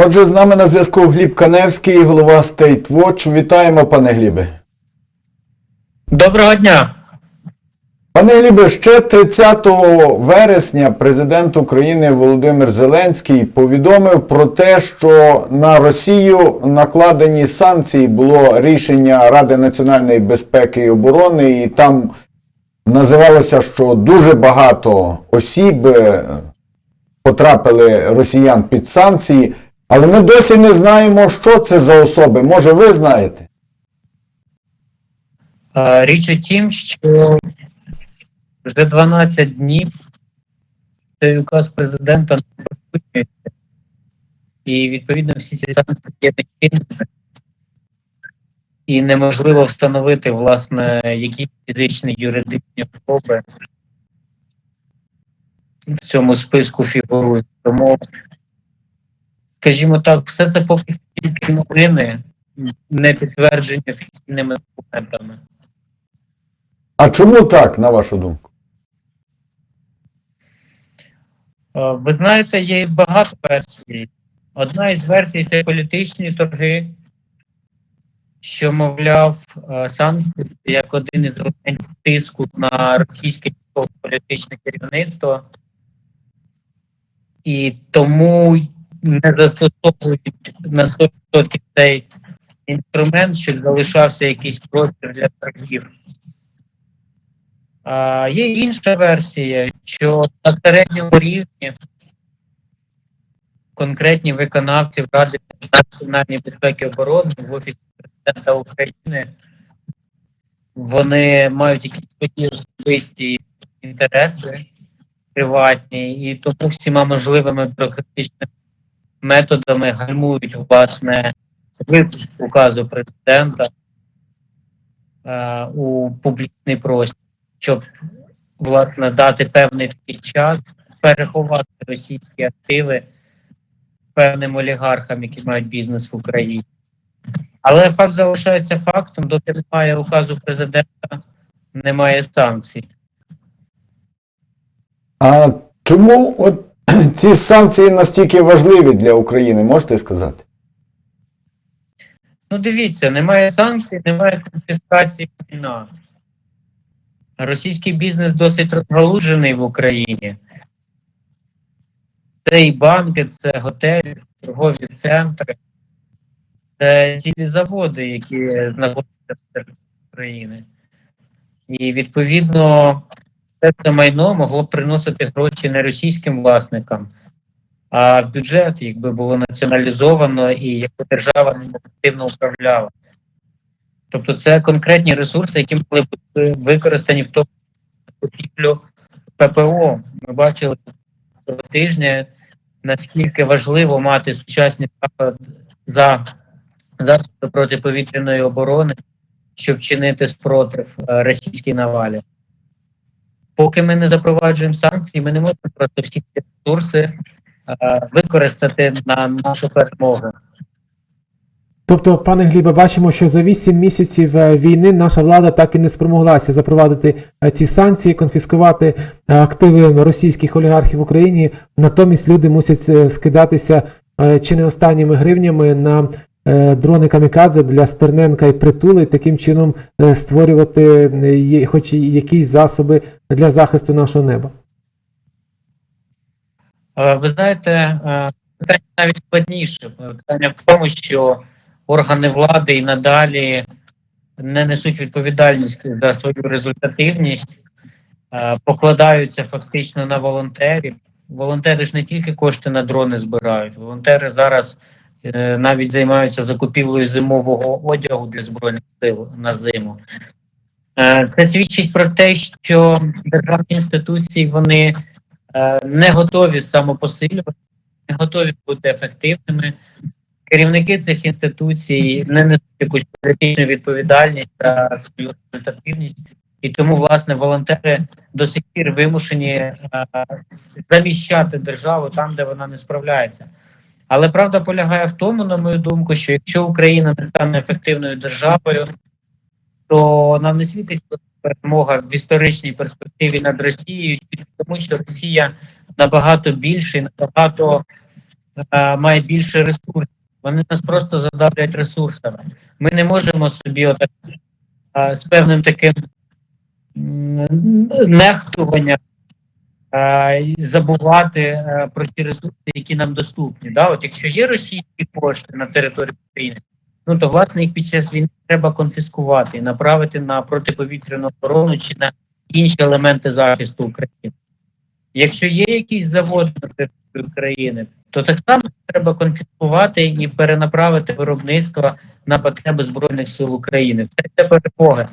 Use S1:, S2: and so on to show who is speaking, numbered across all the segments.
S1: Отже, з нами на зв'язку Гліб Каневський, голова State Watch. Вітаємо, пане Глібе.
S2: Доброго дня.
S1: Пане Глібе, ще 30 вересня президент України Володимир Зеленський повідомив про те, що на Росію накладені санкції було рішення Ради національної безпеки і оборони, і там називалося, що дуже багато осіб е, потрапили росіян під санкції, але ми досі не знаємо, що це за особи. Може, ви знаєте?
S2: Річ у тім, що вже 12 днів цей указ президента не припинюється. І відповідно всі ці санкції є нечинними. І неможливо встановити, власне, які фізичні юридичні особи в цьому списку фігурують. Тому, скажімо так, все це поки тільки новини, не підтверджені офіційними документами.
S1: А чому так, на вашу думку?
S2: Е, Ви знаєте, є багато версій. Одна із версій це політичні торги, що, мовляв, е, санкції як один із елементів тиску на російське політичне керівництво, і тому не застосовують на 100% цей інструмент, щоб залишався якийсь простір для торгів. А, є інша версія, що на середньому рівні конкретні виконавці в Раді національної безпеки і оборони в Офісі президента України вони мають якісь свої особисті інтереси приватні, і тому всіма можливими бюрократичними методами гальмують власне випуск указу президента е, у публічний простір щоб власне дати певний час переховати російські активи певним олігархам, які мають бізнес в Україні. Але факт залишається фактом, доки немає указу президента, немає санкцій.
S1: А чому от ці санкції настільки важливі для України, можете сказати?
S2: Ну, дивіться, немає санкцій, немає конфіскації майна. Російський бізнес досить розгалужений в Україні. Це і банки, це готелі, торгові центри, це цілі заводи, які знаходяться в території України. І відповідно все це майно могло б приносити гроші не російським власникам, а в бюджет, якби було націоналізовано і якби держава ним активно управляла. Тобто це конкретні ресурси, які могли бути використані в тому купівлю ППО. Ми бачили цього тижня, наскільки важливо мати сучасні заходи за засоби протиповітряної оборони, щоб чинити спротив е, російській навалі. Поки ми не запроваджуємо санкції, ми не можемо просто всі ці ресурси е, використати на нашу перемогу.
S3: Тобто, пане Глібе, бачимо, що за 8 місяців е, війни наша влада так і не спромоглася запровадити е, ці санкції, конфіскувати активи російських олігархів в Україні. Натомість люди мусять скидатися чи не останніми гривнями на дрони камікадзе для Стерненка і притули, і таким чином е, створювати е, хоч якісь засоби для захисту нашого неба.
S2: Е, Ви знаєте, е, питання навіть складніше. Питання в тому, що органи влади і надалі не несуть відповідальність за свою результативність, е, покладаються фактично на волонтерів. Волонтери ж не тільки кошти на дрони збирають, волонтери зараз е, навіть займаються закупівлею зимового одягу для збройних сил на зиму. Е, Це свідчить про те, що державні інституції вони е, не готові самопосилювати, не готові бути ефективними. Керівники цих інституцій не несуть якусь політичну відповідальність за свою результативність, і тому, власне, волонтери до сих пір вимушені е, заміщати державу там, де вона не справляється. Але правда полягає в тому, на мою думку, що якщо Україна не стане ефективною державою, то нам не світить перемога в історичній перспективі над Росією, тому що Росія набагато більше набагато е, має більше ресурсів. Вони нас просто задавлять ресурсами. Ми не можемо собі отак, е, з певним таким нехтуванням забувати е, про ті ресурси, які нам доступні. Да? От якщо є російські кошти на території України, ну то власне їх під час війни треба конфіскувати і направити на протиповітряну оборону чи на інші елементи захисту України. Якщо є якісь заводи на території України, то так само треба конфіскувати і перенаправити виробництво на потреби Збройних сил України. Це перемога.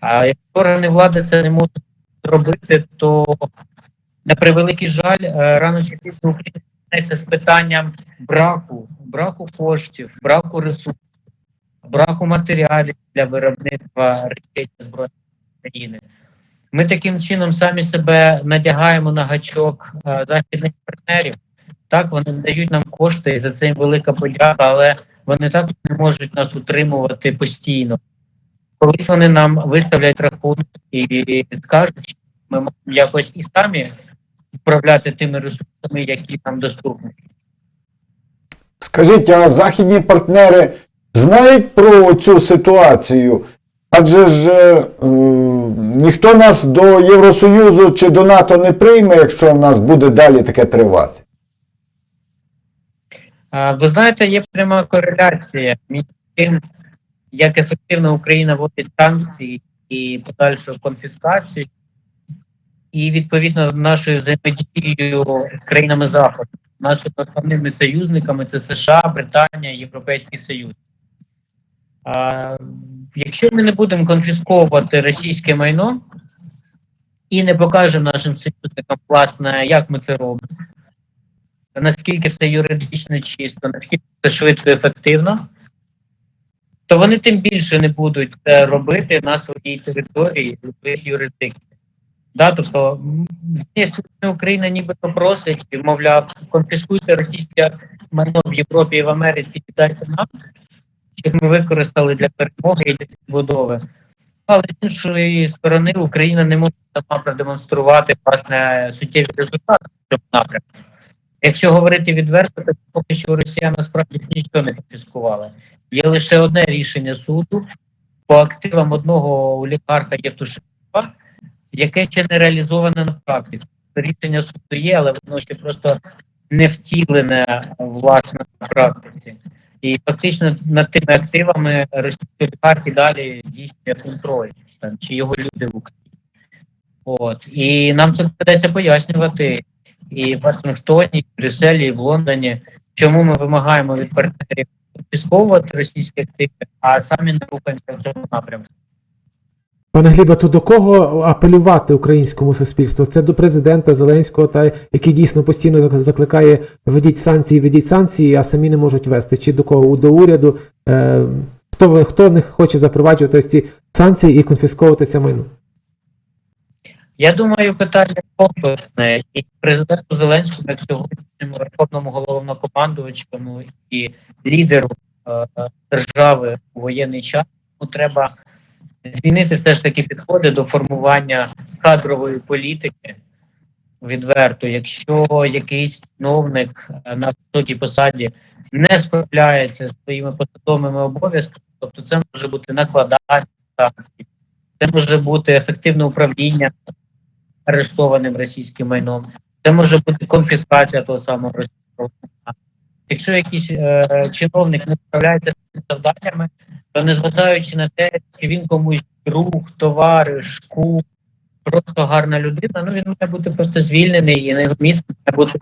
S2: А якщо органи влади це не можуть зробити, то на превеликий жаль, е, рано чи пізно Україна з питанням браку, браку коштів, браку ресурсів, браку матеріалів для виробництва ракет збройних України. Ми таким чином самі себе надягаємо на гачок е, західних партнерів. Так, вони дають нам кошти, і за це велика подяка, але вони також не можуть нас утримувати постійно. Колись вони нам виставлять рахунок і скажуть, що ми можемо якось і самі управляти тими ресурсами, які нам доступні.
S1: Скажіть, а західні партнери знають про цю ситуацію? Адже ж е, ніхто нас до Євросоюзу чи до НАТО не прийме, якщо в нас буде далі таке тривати.
S2: Ви знаєте, є пряма кореляція між тим, як ефективно Україна вводить санкції і подальшу конфіскацію, і відповідно нашою взаємодією з країнами Заходу. Нашими основними союзниками це США, Британія, Європейський Союз. А, якщо ми не будемо конфісковувати російське майно і не покажемо нашим союзникам, власне, як ми це робимо, наскільки все юридично чисто, наскільки це швидко і ефективно, то вони тим більше не будуть це робити на своїй території, в своїх юрисдикціях. Да, тобто Україна нібито просить, мовляв, конфіскуйте російське майно в Європі і в Америці і дайте нам, щоб ми використали для перемоги і для відбудови. Але з іншої сторони Україна не може сама продемонструвати власне суттєві результати в цьому напрямку. Якщо говорити відверто, то поки що Росія насправді нічого не конфіскувала. Є лише одне рішення суду по активам одного олігарха Євтушенка, яке ще не реалізоване на практиці. Рішення суду є, але воно ще просто не втілене власне на практиці. І фактично над тими активами російські олігархи далі здійснює контроль, там, чи його люди в Україні. От. І нам це доведеться пояснювати і в Вашингтоні, і в Брюсселі, і в Лондоні, чому ми вимагаємо від партнерів конфісковувати російські активи, а самі не рухаємося в цьому напрямку.
S3: Пане Глібе, то до кого апелювати українському суспільству? Це до президента Зеленського, та який дійсно постійно закликає ведіть санкції, ведіть санкції, а самі не можуть вести. Чи до кого? До уряду? Е, хто, хто не хоче запроваджувати ці санкції і конфісковувати це майно?
S2: Я думаю, питання комплексне і президенту Зеленському, як сьогоднішньому верховному головнокомандувачому і лідеру е, держави у воєнний час, йому треба змінити все ж таки підходи до формування кадрової політики відверто. Якщо якийсь чиновник е, на високій посаді не справляється зі своїми посадовими обов'язками, тобто це може бути накладання це може бути ефективне управління арештованим російським майном. Це може бути конфіскація того самого російського. Якщо якийсь е, чиновник не справляється з завданнями, то незважаючи на те, чи він комусь друг, товариш, кум, просто гарна людина, ну він має бути просто звільнений і на його місце має бути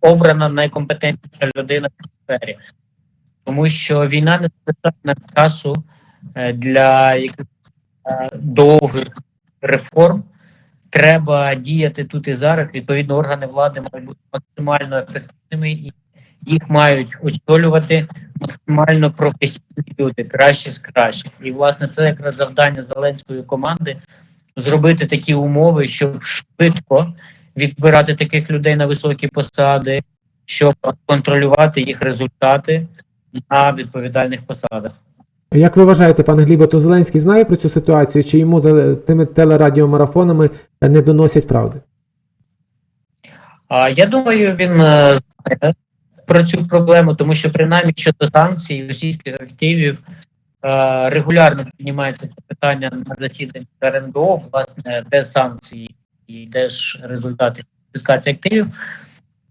S2: обрана найкомпетентніша людина в цій сфері. Тому що війна не достатньо часу е, для якихось е, довгих реформ треба діяти тут і зараз. Відповідно, органи влади мають бути максимально ефективними і їх мають очолювати максимально професійні люди, кращі з кращих. І власне це якраз завдання Зеленської команди зробити такі умови, щоб швидко відбирати таких людей на високі посади, щоб контролювати їх результати на відповідальних посадах.
S3: Як ви вважаєте, пане Глібе, то Зеленський знає про цю ситуацію, чи йому за тими телерадіомарафонами не доносять правди?
S2: Я думаю, він е, знає. Про цю проблему, тому що принаймні щодо санкцій російських активів е, регулярно піднімається це питання на засіданні РНБО, власне, де санкції і де ж результати конфіскації активів.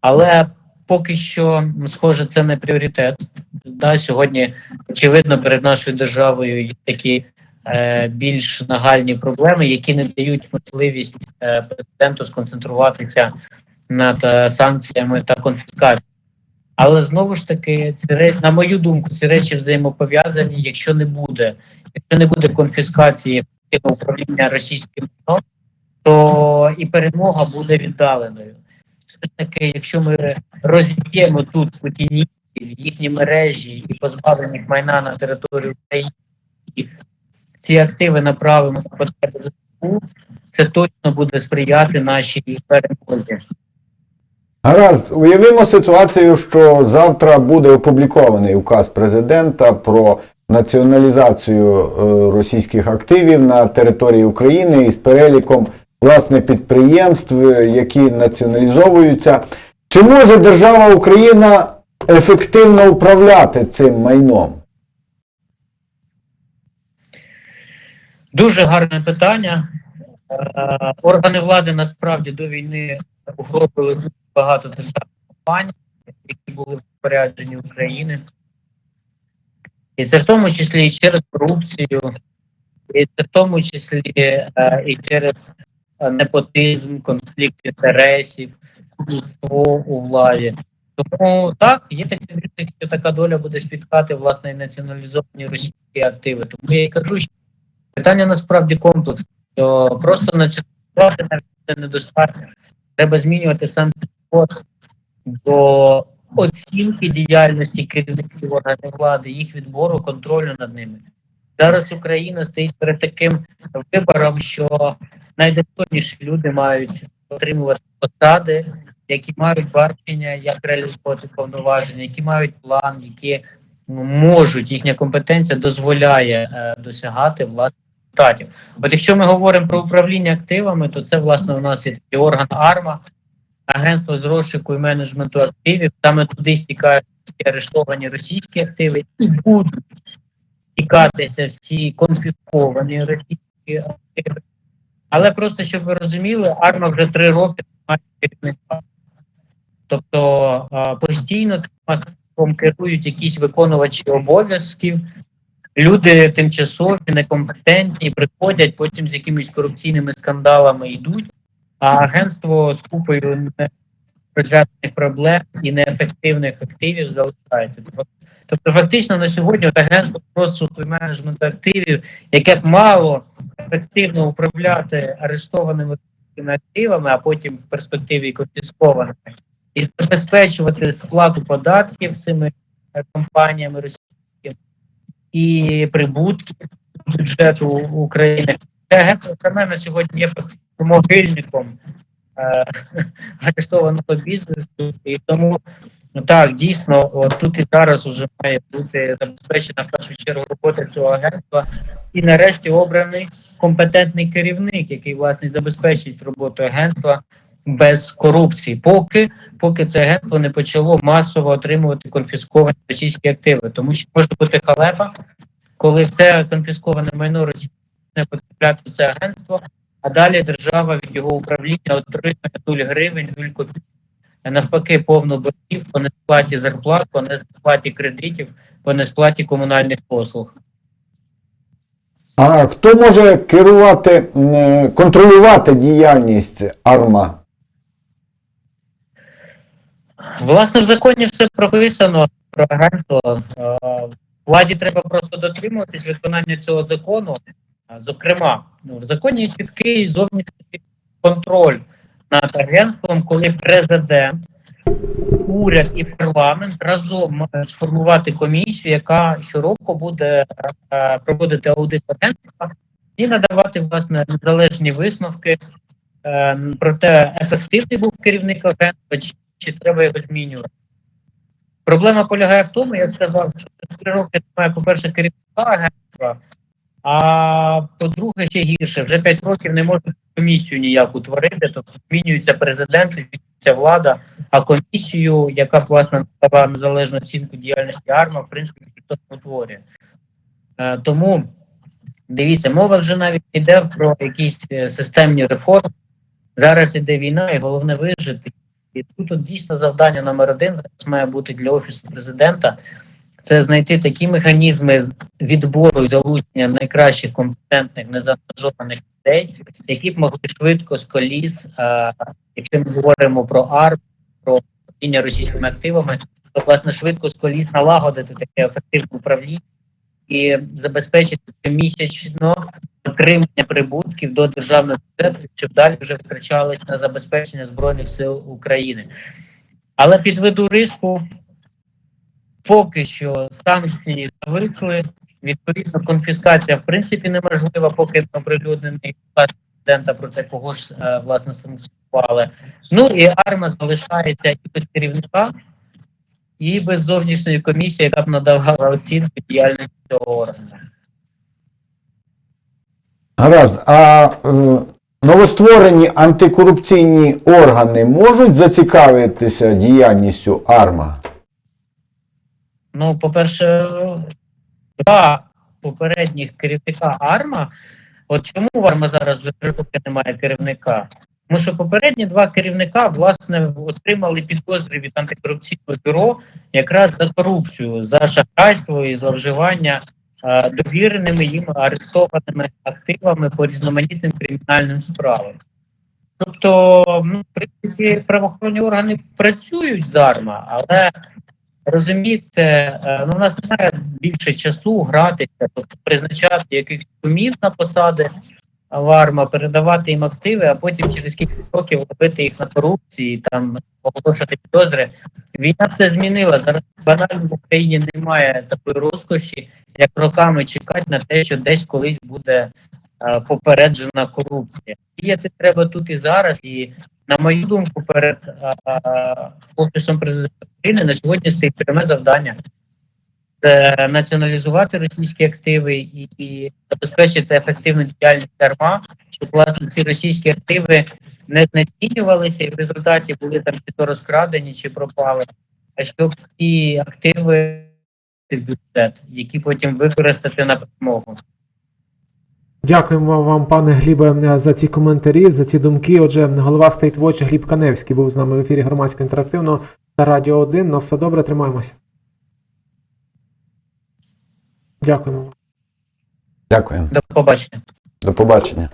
S2: Але поки що, схоже, це не пріоритет. Да, сьогодні, очевидно, перед нашою державою є такі е, більш нагальні проблеми, які не дають можливість е, президенту сконцентруватися над санкціями та конфіскацією. Але знову ж таки, ці ре- на мою думку, ці речі взаємопов'язані. Якщо не буде, якщо не буде конфіскації управління російським майном, то і перемога буде віддаленою. Все ж таки, якщо ми розіб'ємо тут путіністів, їхні мережі і позбавлених майна на території України, ці активи направимо на потреби ЗСУ, це точно буде сприяти нашій перемозі.
S1: Гаразд, уявимо ситуацію, що завтра буде опублікований указ президента про націоналізацію е, російських активів на території України із переліком власне підприємств, е, які націоналізовуються. Чи може держава Україна ефективно управляти цим майном?
S2: Дуже гарне питання. Е, Органи влади насправді до війни угробили багато державних компаній, які були в розпорядженні України. І це в тому числі і через корупцію, і це в тому числі е, і через е, непотизм, конфлікт інтересів, у владі. Тому так, є такий ризик, що така доля буде спіткати власне і націоналізовані російські активи. Тому я і кажу, що питання насправді комплексне, що просто націоналізувати навіть недостатньо. Треба змінювати сам підход до оцінки діяльності керівників органів влади, їх відбору, контролю над ними. Зараз Україна стоїть перед таким вибором, що найдостойніші люди мають отримувати посади, які мають бачення, як реалізовувати повноваження, які мають план, які ну, можуть, їхня компетенція дозволяє е, досягати власних результатів. От якщо ми говоримо про управління активами, то це власне у нас є такий орган АРМА, агентство з розшуку і менеджменту активів. Саме туди стікають арештовані російські активи і будуть стікатися всі конфісковані російські активи. Але просто щоб ви розуміли, АРМА вже три роки має. Тобто постійно активом керують якісь виконувачі обов'язків. Люди тимчасові, некомпетентні, приходять, потім з якимись корупційними скандалами йдуть, а агентство з купою розв'язаних проблем і неефективних активів залишається. Тобто- фактично на сьогодні от агентство розсуду і менеджменту активів, яке б мало ефективно управляти арештованими активами, а потім в перспективі конфіскованими, і забезпечувати сплату податків цими компаніями російськими і прибутки бюджету України. Це агентство саме на сьогодні є могильником е, арештованого бізнесу, і тому ну так дійсно от тут і зараз вже має бути забезпечена в першу чергу робота цього агентства, і нарешті обраний компетентний керівник, який власне забезпечить роботу агентства без корупції, поки поки це агентство не почало масово отримувати конфісковані російські активи, тому що може бути халепа, коли все конфісковане майно російське потрапляти в це агентство, а далі держава від його управління отримує 0 гривень, 0 копійок. Навпаки, повну боргів по несплаті зарплат, по несплаті кредитів, по несплаті комунальних послуг.
S1: А хто може керувати, е, контролювати діяльність АРМА?
S2: Власне, в законі все прописано про агентство. Владі треба просто дотримуватись виконання цього закону. Зокрема, ну, в законі чіткий зовнішній контроль над агентством, коли президент, уряд і парламент разом сформувати комісію, яка щороку буде е, проводити аудит агентства і надавати власне незалежні висновки е, про те, ефективний був керівник агентства, чи, чи треба його змінювати. Проблема полягає в тому, як сказав, що три роки немає, по-перше, керівника агентства, а по-друге, ще гірше, вже п'ять років не можуть комісію ніяку творити, тобто змінюється президент, ця влада, а комісію, яка власне надала незалежну оцінку діяльності АРМА, в принципі, ніхто утворює. Е, тому дивіться, мова вже навіть йде про якісь е, системні реформи. Зараз іде війна, і головне вижити. І тут дійсно завдання номер один зараз має бути для офісу президента. Це знайти такі механізми відбору і залучення найкращих компетентних незаангажованих людей, які б могли швидко з коліс, е, якщо ми говоримо про АРП, про управління російськими активами, то власне швидко з коліс налагодити таке ефективне управління і забезпечити щомісячно отримання прибутків до державного бюджету, щоб далі вже витрачались на забезпечення збройних сил України. Але підведу риску, поки що санкції зависли. Відповідно, конфіскація в принципі неможлива, поки не оприлюднений президента про це кого ж е, власне санкціонували. Ну і арма залишається і без керівника, і без зовнішньої комісії, яка б надавала оцінку діяльності цього органу.
S1: Гаразд, а е, новостворені антикорупційні органи можуть зацікавитися діяльністю АРМА?
S2: Ну, по-перше, два попередніх керівника АРМА. От чому в АРМА зараз вже три роки немає керівника? Тому що попередні два керівника власне отримали підозри від антикорупційного бюро якраз за корупцію, за шахрайство і зловживання е, довіреними їм арештованими активами по різноманітним кримінальним справам. Тобто, ну, в принципі, правоохоронні органи працюють з АРМА, але Розумієте, е, ну, у нас немає більше часу гратися, тобто призначати якихось кумів на посади варма, передавати їм активи, а потім через кілька років ловити їх на корупції, там оголошувати підозри. Війна це змінила. Зараз банально в Україні немає такої розкоші, як роками чекати на те, що десь колись буде е, попереджена корупція. Діяти треба тут і зараз. І на мою думку, перед е, офісом президента України на сьогодні стоїть пряме завдання це націоналізувати російські активи і, і забезпечити ефективну діяльність АРМА, щоб власне ці російські активи не знецінювалися і в результаті були там чи то розкрадені, чи пропали, а щоб ці активи бюджет, які потім використати на перемогу.
S3: Дякуємо вам, пане Глібе, за ці коментарі, за ці думки. Отже, голова State Watch Гліб Каневський був з нами в ефірі громадського інтерактивного та Радіо 1. На все добре, тримаємося. Дякуємо.
S1: Дякую.
S2: До побачення.
S1: До побачення.